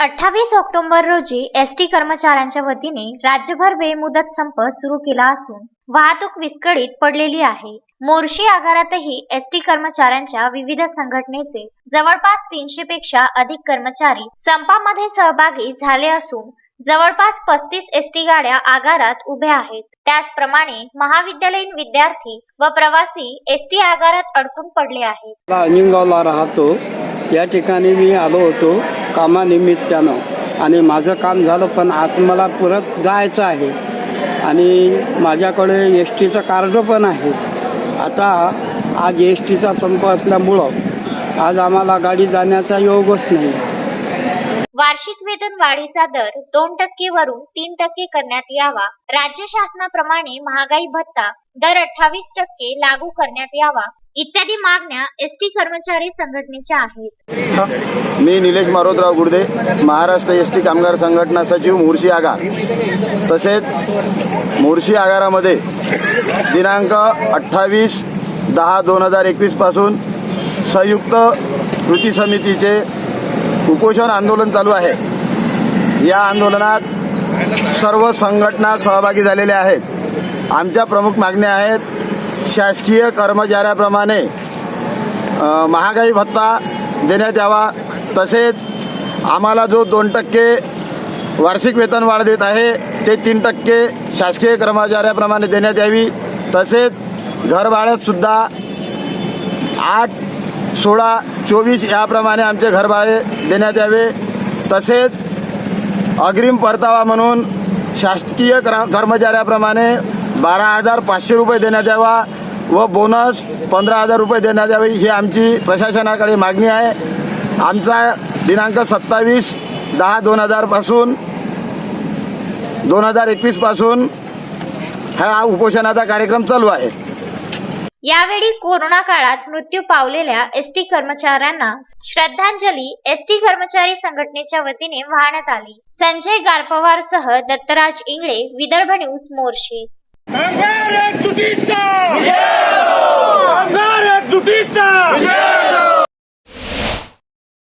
अठ्ठावीस ऑक्टोबर रोजी S T कर्मचाऱ्यांच्या वतीने राज्यभर बेमुदत संप सुरू केला असून वाहतूक विस्कळीत पडलेली आहे. मोर्शी आगारातही एस टी कर्मचाऱ्यांच्या विविध संघटनेचे जवळपास तीनशे पेक्षा अधिक कर्मचारी संपामध्ये सहभागी झाले असून जवळपास पस्तीस एस टी गाड्या आगारात उभ्या आहेत. त्याचप्रमाणे महाविद्यालयीन विद्यार्थी व प्रवासी एस टी आगारात अडकून पडले आहेत. राहतो. या ठिकाणी मी आलो होतो. कामानिमित्तानं. आणि माझं काम झालं पण आज मला परत जायचं आहे. आणि माझ्याकडे एस टीचं कार्ड पण आहे. आता आज एस टीचा संप असल्यामुळं आज आम्हाला गाडी जाण्याचा योगच नाही. वार्षिक वेतन वाढीचा दर दोन टक्के वरून तीन टक्के करण्यात यावा. राज्य शासनाप्रमाणे महागाई भत्ता दर अठ्ठावीस टक्के लागू करण्यात यावा. इत्यादी मागण्या एस टी कर्मचारी संघटनेच्या आहेत. मी निलेश मारोतराव गुर्दे महाराष्ट्र एस टी कामगार संघटना सचिव मोर्शी आगार. तसेच मोर्शी आगारामध्ये दिनांक अठ्ठावीस दहा दोन हजार एकवीसपासून संयुक्त कृती समितीचे उपोषण आंदोलन चालू आहे. या आंदोलनात सर्व संघटना सहभागी झालेल्या आहेत. आमच्या प्रमुख मागण्या आहेत शासकीय कर्मचाऱ्याप्रमाणे महागाई भत्ता देण्यात यावा. तसेच आम्हाला जो दोन टक्के वार्षिक वेतन वाढ देत आहे ते तीन टक्के शासकीय कर्मचाऱ्याप्रमाणे देण्यात यावी. तसेच घरभाड्यातसुद्धा आठ सोळा चोवीस याप्रमाणे आमचे घरभाडे देण्यात यावे. तसेच अग्रिम परतावा म्हणून शासकीय क्र कर्मचाऱ्याप्रमाणे बारा हजार पाचशे रुपये देण्यात यावा व बोनस पंधरा हजार रुपये देण्यात यावे ही आमची प्रशासनाकडे मागणी आहे. आमचा दिनांक सत्तावीस दहा दोन हजारपासून दोन हजार एकवीसपासून हा उपोषणाचा कार्यक्रम चालू आहे. यावेळी कोरोना काळात मृत्यू पावलेल्या एसटी कर्मचाऱ्यांना श्रद्धांजली एसटी कर्मचारी संघटनेच्या वतीने वाहण्यात आली. संजय गारपवारसह दत्तराज इंगळे विदर्भ न्यूज मोर्शी. कामगार एकजुटीचा कामगार एकजुटीचा